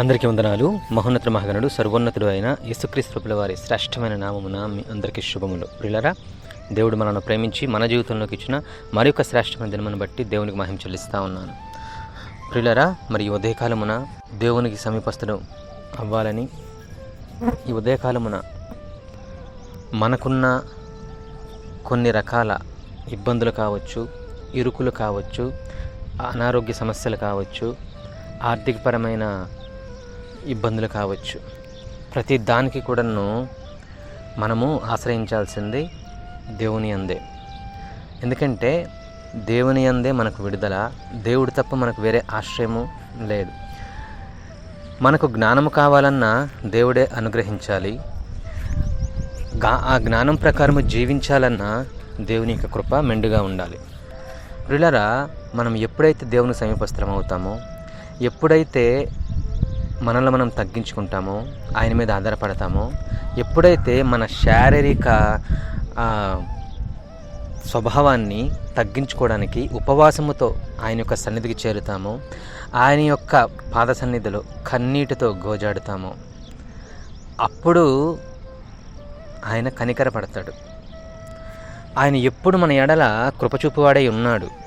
అందరికీ వందనాలు. మహోన్నత మహాగణుడు సర్వోన్నతుడు అయిన యేసుక్రీస్తు వారి శ్రేష్టమైన నామమున మీ అందరికీ శుభములు. ప్రిలరా దేవుడు మనను ప్రేమించి మన జీవితంలోకి ఇచ్చిన మరొక శ్రేష్టమైన దినమును బట్టి దేవునికి మహిమ చెల్లిస్తూ ఉన్నాను. ప్రిలరా మరి ఉదయకాలమున దేవునికి సమీపస్తుడు అవ్వాలని ఈ ఉదయకాలమున మనకున్న కొన్ని రకాల ఇబ్బందులు కావచ్చు ఇరుకులు కావచ్చు అనారోగ్య సమస్యలు కావచ్చు ఆర్థికపరమైన ఇబ్బందులు కావచ్చు. ప్రతి దానికి కూడాను మనము ఆశ్రయించాల్సింది దేవుని అందే. ఎందుకంటే దేవుని అందే మనకు విడుదల దేవుడు తప్ప మనకు వేరే ఆశ్రయము లేదు. మనకు జ్ఞానము కావాలన్నా దేవుడే అనుగ్రహించాలి. గా ఆ జ్ఞానం ప్రకారము జీవించాలన్నా దేవుని యొక్క కృప మెండుగా ఉండాలి. ప్రిలరా మనం ఎప్పుడైతే దేవుని సమీపస్థలం అవుతామో ఎప్పుడైతే మనల్ని మనం తగ్గించుకుంటామో ఆయన మీద ఆధారపడతామో ఎప్పుడైతే మన శారీరక స్వభావాన్ని తగ్గించుకోవడానికి ఉపవాసముతో ఆయన యొక్క సన్నిధికి చేరుతామో ఆయన యొక్క పాద సన్నిధిలో కన్నీటితో గోజాడుతామో అప్పుడు ఆయన కనికరపడతాడు. ఆయన ఎప్పుడు మన ఎడల కృపచూపువాడై ఉన్నాడు.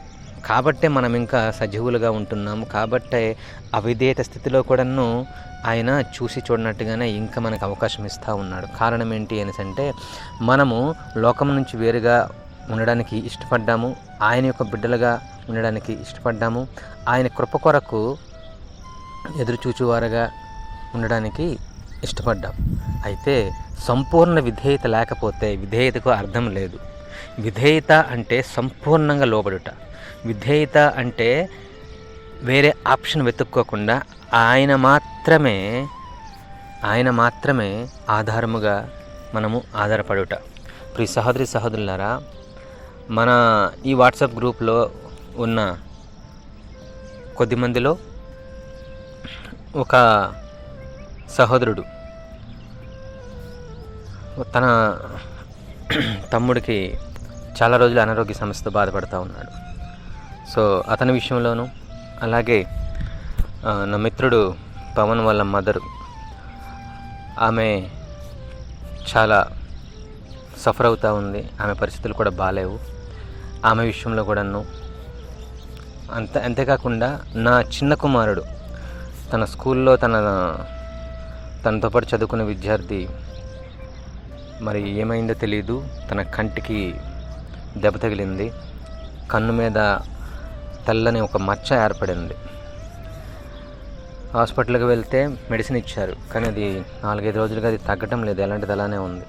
కాబట్టే మనం ఇంకా సజీవులుగా ఉంటున్నాము. కాబట్టే అవిధేయత స్థితిలో కూడాను ఆయన చూసి చూడనట్టుగానే ఇంకా మనకు అవకాశం ఇస్తూ ఉన్నాడు. కారణం ఏంటి అనేసి అంటే మనము లోకం నుంచి వేరుగా ఉండడానికి ఇష్టపడ్డాము. ఆయన యొక్క బిడ్డలుగా ఉండడానికి ఇష్టపడ్డాము. ఆయన కృప కొరకు ఎదురుచూచువారుగా ఉండడానికి ఇష్టపడ్డాం. అయితే సంపూర్ణ విధేయత లేకపోతే విధేయతకు అర్థం లేదు. విధేయత అంటే సంపూర్ణంగా లోబడుట. విధేయత అంటే వేరే ఆప్షన్ వెతుక్కోకుండా ఆయన మాత్రమే ఆయన మాత్రమే ఆధారముగా మనము ఆధారపడుట. ప్రి సహోదరి సహోదరులారా మన ఈ వాట్సాప్ గ్రూప్లో ఉన్న కొద్దిమందిలో ఒక సహోదరుడు తన తమ్ముడికి చాలా రోజులు అనారోగ్య సమస్యతో బాధపడుతూ ఉన్నాడు. సో అతని విషయంలోనూ అలాగే నా మిత్రుడు పవన్ వాళ్ళ మదరు ఆమె చాలా సఫర్ అవుతూ ఉంది ఆమె పరిస్థితులు కూడా బాగాలేవు ఆమె విషయంలో కూడాను అంత అంతేకాకుండా నా చిన్న కుమారుడు తన స్కూల్లో తన తనతో పాటు చదువుకునే విద్యార్థి మరి ఏమైందో తెలియదు తన కంటికి దెబ్బ తగిలింది కన్ను మీద తెల్లని ఒక మచ్చ ఏర్పడింది. హాస్పిటల్కి వెళ్తే మెడిసిన్ ఇచ్చారు కానీ అది నాలుగైదు రోజులుగా అది తగ్గటం లేదు ఎలాంటిది అలానే ఉంది.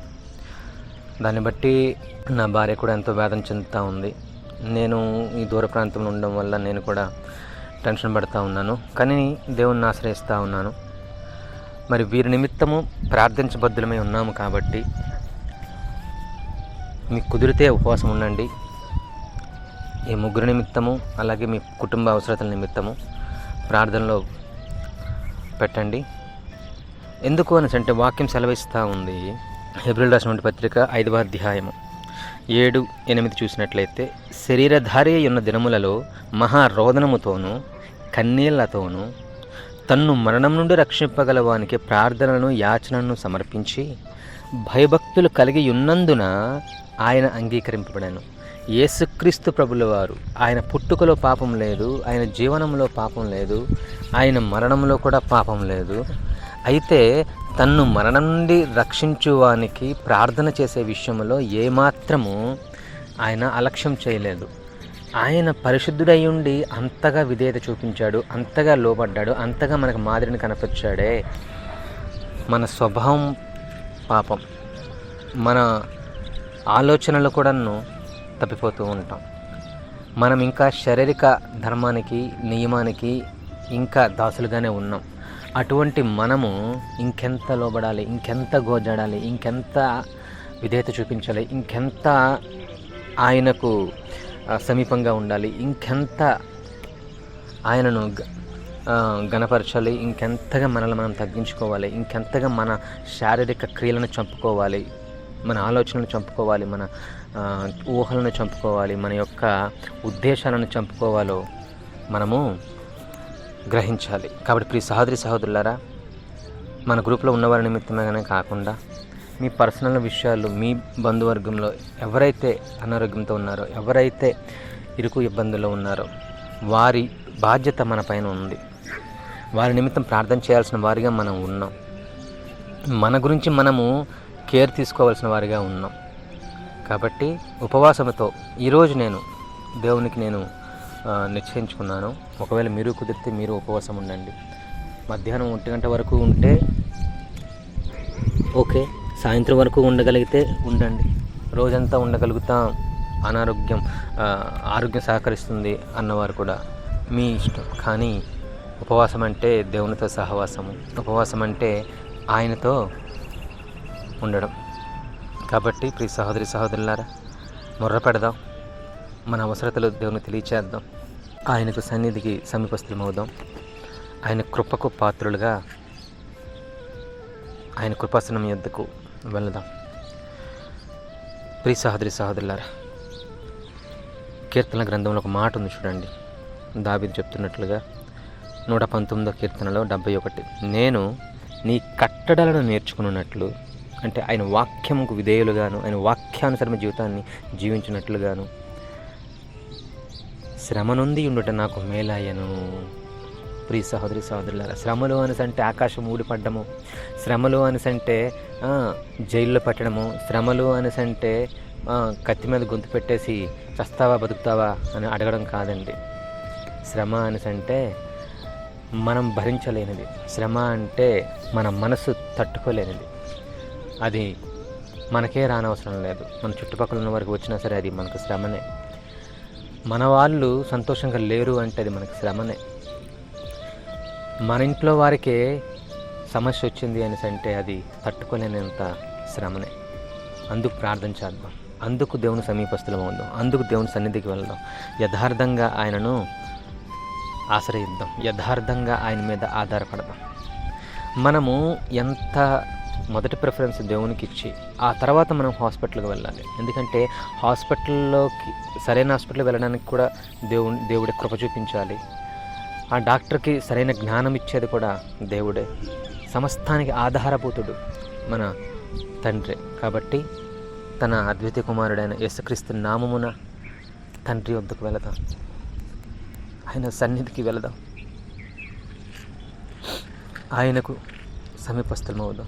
దాన్ని బట్టి నా భార్య కూడా ఎంతో వేదన చెందుతూ ఉంది. నేను ఈ దూర ప్రాంతంలో ఉండడం వల్ల నేను కూడా టెన్షన్ పడుతూ ఉన్నాను కానీ దేవుణ్ణి ఆశ్రయిస్తూ ఉన్నాను. మరి వీరి నిమిత్తము ప్రార్థించబద్ధులమై ఉన్నాము కాబట్టి మీకు కుదిరితే ఉపవాసం ఉండండి. ఈ ముగ్గురు నిమిత్తము అలాగే మీ కుటుంబ అవసరతల నిమిత్తము ప్రార్థనలో పెట్టండి. ఎందుకు అని అంటే వాక్యం సెలవిస్తూ ఉంది. ఏప్రిల్ రాసినటువంటి పత్రిక ఐదవ అధ్యాయము ఏడు ఎనిమిది చూసినట్లయితే శరీరధారి అయి ఉన్న దినములలో మహారోదనముతోనూ కన్నీళ్ళతోనూ తన్ను మరణం నుండి రక్షింపగలవానికి ప్రార్థనలను యాచనను సమర్పించి భయభక్తులు కలిగి ఉన్నందున ఆయన అంగీకరింపబడాను. యేసుక్రీస్తు ప్రభుల వారు ఆయన పుట్టుకలో పాపం లేదు ఆయన జీవనంలో పాపం లేదు ఆయన మరణంలో కూడా పాపం లేదు. అయితే తన్ను మరణం నుండి రక్షించువానికి ప్రార్థన చేసే విషయంలో ఏమాత్రము ఆయన అలక్ష్యం చేయలేదు. ఆయన పరిశుద్ధుడై ఉండి అంతగా విధేయత చూపించాడు అంతగా లోబడ్డాడు అంతగా మనకు మాదిరిని కనపరిచాడే మన స్వభావం పాపం. మన ఆలోచనలు కూడాను తప్పిపోతూ ఉంటాం. మనం ఇంకా శారీరక ధర్మానికి నియమానికి ఇంకా దాసులుగానే ఉన్నాం. అటువంటి మనము ఇంకెంత లోబడాలి ఇంకెంత గోజాడాలి ఇంకెంత విధేయత చూపించాలి ఇంకెంత ఆయనకు సమీపంగా ఉండాలి ఇంకెంత ఆయనను గణపరచాలి ఇంకెంతగా మనల్ని మనం తగ్గించుకోవాలి ఇంకెంతగా మన శారీరక క్రియలను చంపుకోవాలి మన ఆలోచనలు చంపుకోవాలి మన ఊహలను చంపుకోవాలి మన యొక్క ఉద్దేశాలను చంపుకోవాలో మనము గ్రహించాలి. కాబట్టి ప్రియ సహోదరి సహోదరులారా మన గ్రూప్లో ఉన్నవారి నిమిత్తమేగానే కాకుండా మీ పర్సనల్ విషయాలు మీ బంధువర్గంలో ఎవరైతే అనారోగ్యంతో ఉన్నారో ఎవరైతే ఇరుకు ఇబ్బందుల్లో ఉన్నారో వారి బాధ్యత మన పైన ఉంది. వారి నిమిత్తం ప్రార్థన చేయాల్సిన వారిగా మనం ఉన్నాం. మన గురించి మనము కేర్ తీసుకోవాల్సిన వారిగా ఉన్నాం. కాబట్టి ఉపవాసంతో ఈరోజు నేను దేవునికి నేను నిశ్చయించుకున్నాను. ఒకవేళ మీరు కుదిరితే మీరు ఉపవాసం ఉండండి. మధ్యాహ్నం ఒంటి గంట వరకు ఉంటే ఓకే. సాయంత్రం వరకు ఉండగలిగితే ఉండండి. రోజంతా ఉండగలుగుతాం. అనారోగ్యం ఆరోగ్యం సహకరిస్తుంది అన్నవారు కూడా. మీ ఇష్టం. కానీ ఉపవాసం అంటే దేవునితో సహవాసము. ఉపవాసం అంటే ఆయనతో ఉండడం. కాబట్టి ప్రియ సహోదరి సహోదరులారా మొర్ర పెడదాం. మన అవసరతలు దేవుని తెలియచేద్దాం. ఆయనకు సన్నిధికి సమీపస్థులమవుదాం. ఆయన కృపకు పాత్రులుగా ఆయన కృపాసనం యొద్దకు వెళదాం ప్రియ సహోదరి సహోదరులారా కీర్తన గ్రంథంలో ఒక మాట ఉంది చూడండి. దాబిది చెప్తున్నట్లుగా నూట పంతొమ్మిదో కీర్తనలో డెబ్బై ఒకటి. నేను నీ కట్టడలను నేర్చుకున్నట్లు అంటే ఆయన వాక్యముకు విధేయులుగాను ఆయన వాక్యానుసరమైన జీవితాన్ని జీవించినట్లుగాను. శ్రమ నుండి ఉండుట నాకు మేలాయను ప్రియ సహోదరి సహోదరులారా శ్రమలు అనేసి అంటే ఆకాశం ఊడిపడ్డము. శ్రమలు అనేసి అంటే జైల్లో పెట్టడము. శ్రమలు అనేసి అంటే కత్తి మీద గొంతు పెట్టేసి చస్తావా బతుకుతావా అని అడగడం కాదండి. శ్రమ అనేసి అంటే మనం భరించలేనిది. శ్రమ అంటే మన మనసు తట్టుకోలేనిది. అది మనకే రానవసరం లేదు. మన చుట్టుపక్కల ఉన్న వారికి వచ్చినా సరే అది మనకు శ్రమనే. మన వాళ్ళు సంతోషంగా లేరు అంటే అది మనకు శ్రమనే. మన ఇంట్లో వారికే సమస్య వచ్చింది అనేసి అంటే అది తట్టుకోలేనంత శ్రమనే. అందుకు ప్రార్థన చేద్దాం. అందుకు దేవుని సమీపస్తులం అవుదాం. అందుకు దేవుని సన్నిధికి వెళ్దాం. యథార్థంగా ఆయనను ఆశ్రయిద్దాం. యథార్థంగా ఆయన మీద ఆధారపడదాం. మనము ఎంత మొదటి ప్రిఫరెన్స్ దేవునికి ఇచ్చి ఆ తర్వాత మనం హాస్పిటల్కి వెళ్ళాలి. ఎందుకంటే హాస్పిటల్లోకి సరైన హాస్పిటల్కి వెళ్ళడానికి కూడా దేవుని దేవుడి కృప చూపించాలి. ఆ డాక్టర్కి సరైన జ్ఞానం ఇచ్చేది కూడా దేవుడే. సమస్తానికి ఆధారభూతుడు మన తండ్రి. కాబట్టి తన అద్వితీయ కుమారుడైన యేసుక్రీస్తు నామమున తండ్రి వద్దకు వెళదాం. ఆయన సన్నిధికి వెళదాం. ఆయనకు సమీపస్థలమవుదాం.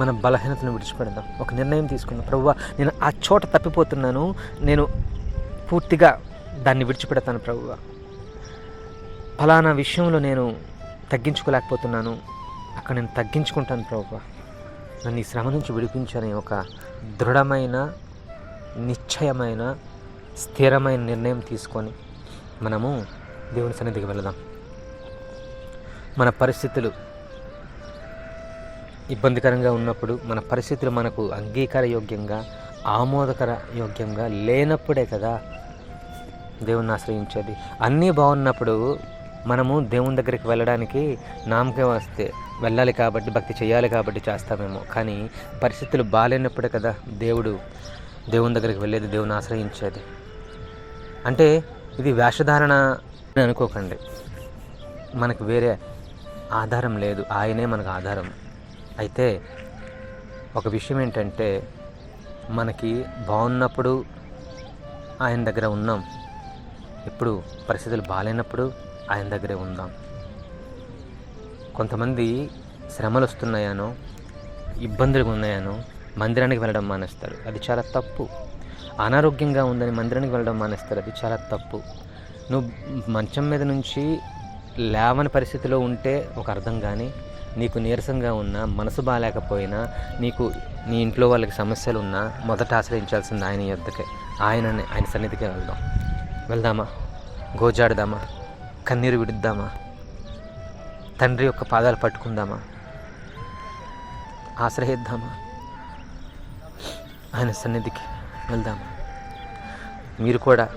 మన బలహీనతను విడిచిపెడదాం. ఒక నిర్ణయం తీసుకుందాం. ప్రభు నేను ఆ చోట తప్పిపోతున్నాను. నేను పూర్తిగా దాన్ని విడిచిపెడతాను ప్రభువ ఫలానా విషయంలో నేను తగ్గించుకోలేకపోతున్నాను. అక్కడ నేను తగ్గించుకుంటాను ప్రభువా నన్ను ఈ శ్రమ నుంచి విడిపించని ఒక దృఢమైన నిశ్చయమైన స్థిరమైన నిర్ణయం తీసుకొని మనము దేవుని సన్నిధికి వెళదాం. మన పరిస్థితులు ఇబ్బందికరంగా ఉన్నప్పుడు మన పరిస్థితులు మనకు అంగీకార యోగ్యంగా ఆమోదకర యోగ్యంగా లేనప్పుడే కదా దేవుణ్ణి ఆశ్రయించేది. అన్నీ బాగున్నప్పుడు మనము దేవుని దగ్గరికి వెళ్ళడానికి నామకే వస్తే వెళ్ళాలి కాబట్టి భక్తి చేయాలి కాబట్టి చేస్తామేమో. కానీ పరిస్థితులు బాగాలేనప్పుడే కదా దేవుడు దేవుని దగ్గరికి వెళ్ళేది దేవుని ఆశ్రయించేది. అంటే ఇది వేషధారణ అని అనుకోకండి. మనకు వేరే ఆధారం లేదు. ఆయనే మనకు ఆధారం. అయితే ఒక విషయం ఏంటంటే మనకి బాగున్నప్పుడు ఆయన దగ్గర ఉన్నాం. ఇప్పుడు పరిస్థితులు బాగాలేనప్పుడు ఆయన దగ్గరే ఉందాం. కొంతమంది శ్రమలు వస్తున్నాయనో ఇబ్బందులు ఉన్నాయనో మందిరానికి వెళ్ళడం మానేస్తారు. అది చాలా తప్పు. అనారోగ్యంగా ఉందని మందిరానికి వెళ్ళడం మానేస్తారు. అది చాలా తప్పు. నువ్వు మంచం మీద నుంచి లేవని పరిస్థితిలో ఉంటే ఒక అర్థం కానీ నీకు నీరసంగా ఉన్నా మనసు బాగాలేకపోయినా నీకు నీ ఇంట్లో వాళ్ళకి సమస్యలు ఉన్నా మొదట ఆశ్రయించాల్సింది ఆయన యొద్దకే. ఆయనని ఆయన సన్నిధికి వెళ్దాం. వెళ్దామా? గోజాడదామా? కన్నీరు విడుద్దామా? తండ్రి యొక్క పాదాలు పట్టుకుందామా? ఆశ్రయిద్దామా? ఆయన సన్నిధికి వెళ్దామా? మీరు కూడా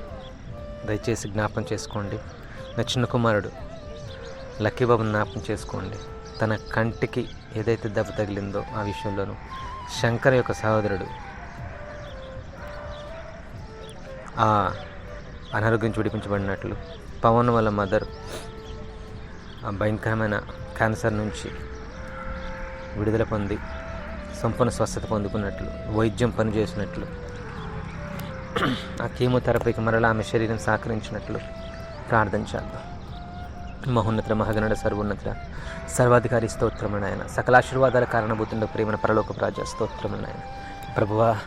దయచేసి జ్ఞాపం చేసుకోండి. నా చిన్న కుమారుడు లక్కీబాబు జ్ఞాపకం చేసుకోండి. తన కంటికి ఏదైతే దెబ్బ తగిలిందో ఆ విషయంలోనూ శంకర్ యొక్క సహోదరుడు ఆ అనారోగ్యం చూడిపించబడినట్లు విడిపించబడినట్లు పవన్ వాళ్ళ మదర్ ఆ భయంకరమైన క్యాన్సర్ నుంచి విడుదల పొంది సంపూర్ణ స్వస్థత పొందుకున్నట్లు వైద్యం పనిచేసినట్లు ఆ కీమోథెరపీకి మరలా ఆమె శరీరం సహకరించినట్లు ప్రార్థన మహోన్నతుల మహగణుడ సర్వోన్నతుల సర్వాధికారి స్తోత్రములు ఆయన సకల ఆశీర్వాదాల కారణభూతుండ ప్రేమన పరలోక ప్రాజ స్తోత్రములు ఆయన ప్రభువా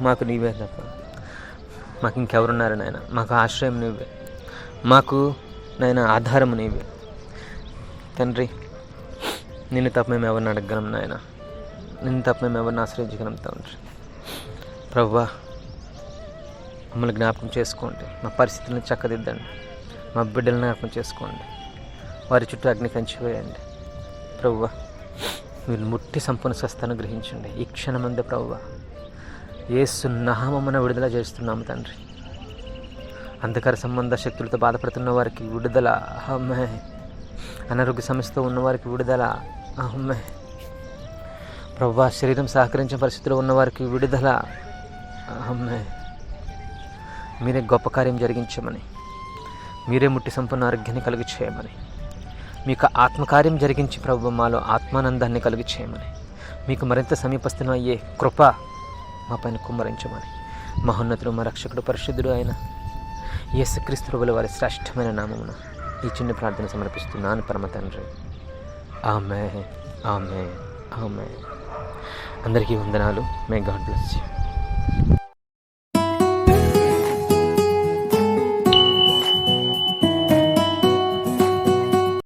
మాకు నీవే తప్ప మాకు ఇంకెవరున్నారు నాయన? మాకు ఆశ్రయం నీవే. మాకు నాయన ఆధారము నీవే. తండ్రి నిన్ను తప్ప మేము ఎవరిని అడగగలం నాయన? నిన్ను తప్ప మేము ఎవరిని ఆశ్రయించగలం తండ్రి? ప్రభువా మమ్మల్ని జ్ఞాపకం చేసుకోండి. మా పరిస్థితులను చక్కదిద్దండి. మా బిడ్డలను జ్ఞాపకం చేసుకోండి. వారి చుట్టూ అగ్ని కంచివేయండి ప్రభువ మీరు ముట్టి సంపూర్ణ స్వస్థను గ్రహించండి. ఈ క్షణమందే ప్రభువ ఏసు నామమున విడుదల చేస్తున్నాము తండ్రి. అంధకార సంబంధ శక్తులతో బాధపడుతున్న వారికి విడుదల. అమ్మే అనారోగ్య సమస్యతో ఉన్నవారికి విడుదల. అమ్మే ప్రభు శరీరం సహకరించిన పరిస్థితిలో ఉన్నవారికి విడుదల. అమ్మే మీరే గొప్ప కార్యం జరిగించమని మీరే ముట్టి సంపూర్ణ ఆరోగ్యాన్ని కలిగి చేయమని మీకు ఆత్మకార్యం జరిగించి ప్రభు మాలో ఆత్మానందాన్ని కలిగి చేయమని. మీకు మరింత సమీపస్థం అయ్యే కృప మా పైన కుమ్మరించమని. మహోన్నతుడు మా రక్షకుడు పరిశుద్ధుడు అయిన యేసుక్రీస్తువుల వారి శ్రేష్టమైన నామమున ఈ చిన్న ప్రార్థన సమర్పిస్తున్నాను పరమ తండ్రి. ఆమె ఆమె ఆమె అందరికీ వందనాలు. May God bless you.